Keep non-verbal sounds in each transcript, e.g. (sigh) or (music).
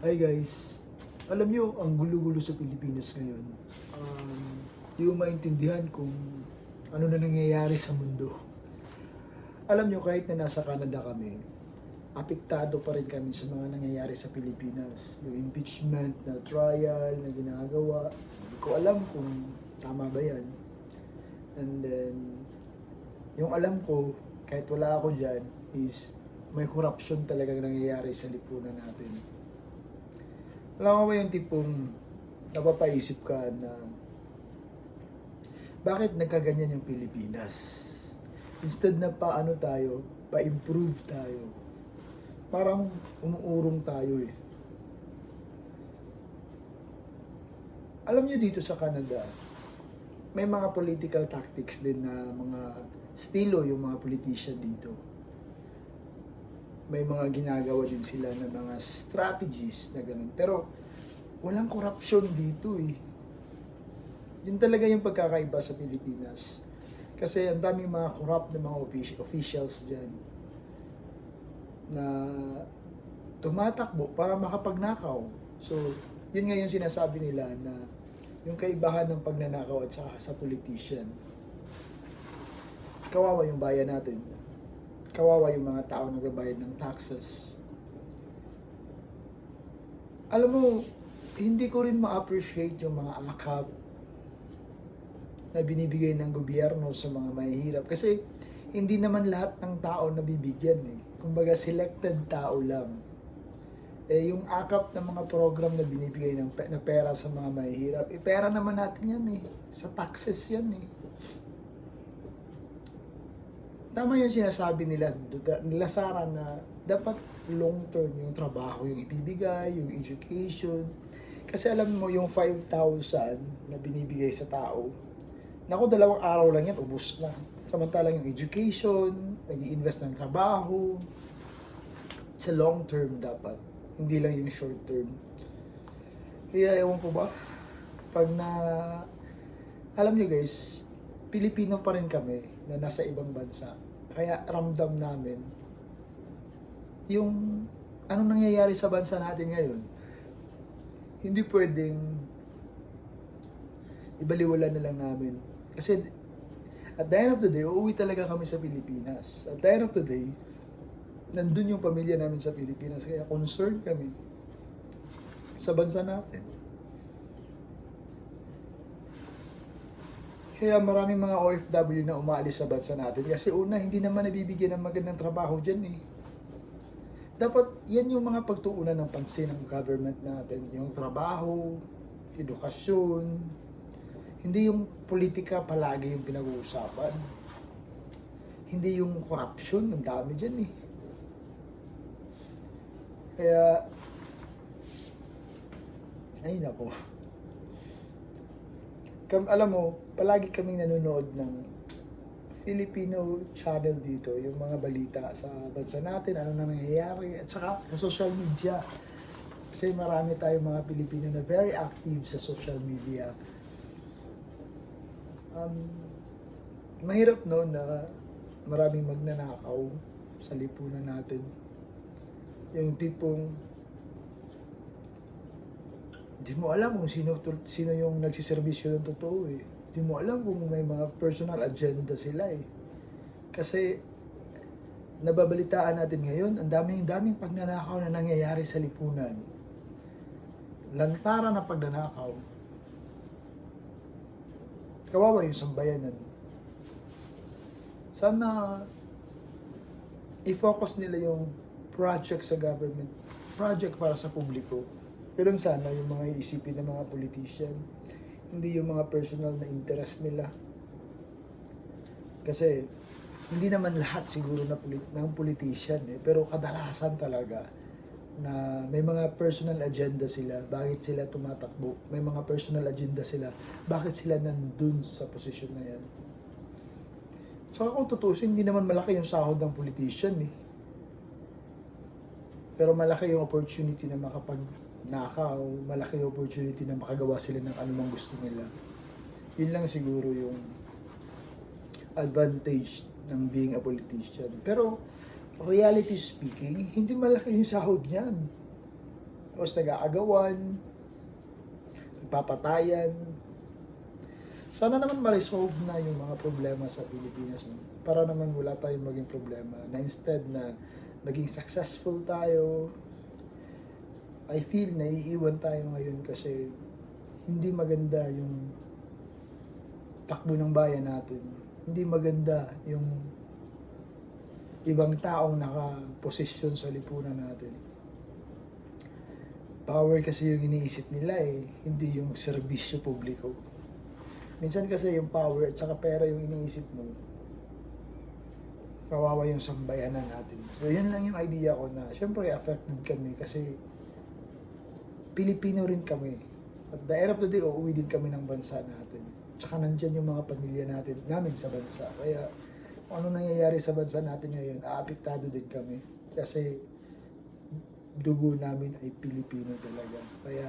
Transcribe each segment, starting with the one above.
Hi guys, alam nyo, ang gulo-gulo sa Pilipinas ngayon. Um, di ko maintindihan kung ano na nangyayari sa mundo. Alam nyo, kahit na nasa Canada kami, apektado pa rin kami sa mga nangyayari sa Pilipinas. Yung impeachment na trial na ginagawa, hindi ko alam kung tama ba yan. And then, yung alam ko, kahit wala ako dyan, is may corruption talagang nangyayari sa lipunan natin. Alam mo ba yung tipong napapaisip ka na bakit nagkaganyan yung Pilipinas? Instead na paano tayo, pa-improve tayo. Parang umuurong tayo eh. Alam niyo dito sa Canada, may mga political tactics din na mga estilo yung mga politician dito. May mga ginagawa din sila na mga strategies na ganun. Pero walang corruption dito eh. Yun talaga yung pagkakaiba sa Pilipinas. Kasi ang daming mga corrupt na mga offici- officials dyan na tumatakbo para makapagnakaw. So, yun nga yung sinasabi nila na yung kaibahan ng pagnanakaw at saka sa politician. Kawawa yung bayan natin. Kawawa yung mga tao nagbabayad ng taxes. Alam mo, hindi ko rin ma-appreciate yung mga akap na binibigay ng gobyerno sa mga mahihirap. Kasi hindi naman lahat ng tao nabibigyan eh. Kumbaga selected tao lang. Eh yung akap ng mga program na binibigay ng na pera sa mga mahihirap, eh pera naman natin yan eh. Sa taxes yan eh. Tama yung sinasabi nila, nila Sara na dapat long term yung trabaho, yung ibibigay, yung education. Kasi alam mo yung 5,000 na binibigay sa tao, Naku, dalawang araw lang yan, ubus na. Samantalang yung education, nag invest ng trabaho, sa long term dapat. Hindi lang yung short term. Kaya ewan ko ba, pag na, alam nyo guys, Pilipino pa rin kami na nasa ibang bansa. Kaya ramdam namin yung anong nangyayari sa bansa natin ngayon. Hindi pwedeng ibaliwala na lang namin. Kasi at the end of the day, uuwi talaga kami sa Pilipinas. At the end of the day, nandun yung pamilya namin sa Pilipinas. Kaya concerned kami sa bansa natin. Kaya maraming mga OFW na umaalis sa bansa natin. Kasi una, hindi naman nabibigyan ng magandang trabaho dyan eh. Dapat yan yung mga pagtuunan ng pansin ng government natin. Yung trabaho, edukasyon, hindi yung politika palagi yung pinag-uusapan. Hindi yung corruption, ang dami dyan eh. Kaya, ay nako. Kam, alam mo, palagi kaming nanonood ng Filipino channel dito, yung mga balita sa bansa natin, ano na nangyayari, at saka sa social media. Kasi marami tayong mga Pilipino na very active sa social media um, mahirap no na maraming magnanakaw sa lipunan natin. Yung tipong di mo alam kung sino sino yung nagsiservisyo ng totoo eh. Di mo alam kung may mga personal agenda sila eh. Kasi nababalitaan natin ngayon, ang daming daming pagnanakaw na nangyayari sa lipunan. Lantara na pagnanakaw. Kawawa yung sambayanan. Sana i-focus nila yung project sa government, project para sa publiko. Pero sana yung mga iisipin ng mga politician, hindi yung mga personal na interest nila. Kasi hindi naman lahat siguro na polit- ng politician eh, pero kadalasan talaga na may mga personal agenda sila, bakit sila tumatakbo, may mga personal agenda sila, bakit sila nandun sa posisyon na yan. Saka kung tutusin, hindi naman malaki yung sahod ng politician eh. Pero malaki yung opportunity na makapagnakaw, malaki opportunity na makagawa sila ng anumang gusto nila. Yun lang siguro yung advantage ng being a politician. Pero reality speaking, hindi malaki yung sahod niyan. Tapos nag-aagawan, nagpapatayan. Sana naman ma-resolve na yung mga problema sa Pilipinas. No? Para naman wala tayong maging problema. Na instead na naging successful tayo, I feel na iiwan tayo ngayon kasi hindi maganda yung takbo ng bayan natin. Hindi maganda yung ibang taong nakaposisyon sa lipunan natin. Power kasi yung iniisip nila eh, hindi yung serbisyo publiko. Minsan kasi yung power at saka pera yung iniisip mo, kawawa yung sambayanan natin. So yun lang yung idea ko na, syempre affected kami kasi Pilipino rin kami. At the end of the day, uuwi din kami ng bansa natin. Tsaka nandyan yung mga pamilya natin, namin sa bansa. Kaya ano nangyayari sa bansa natin ngayon, aapektado din kami. Kasi dugo namin ay Pilipino talaga. Kaya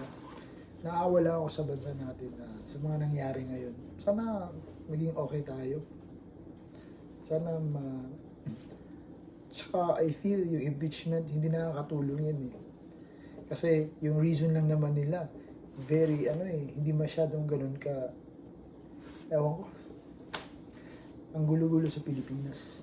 naawala ako sa bansa natin na sa mga nangyari ngayon. Sana maging okay tayo. Sana ma... (clears throat) Tsaka I feel yung impeachment, hindi nakakatulong yan eh. Kasi yung reason lang naman nila, very ano eh, hindi masyadong ganun ka, ewan ko, ang gulo-gulo sa Pilipinas.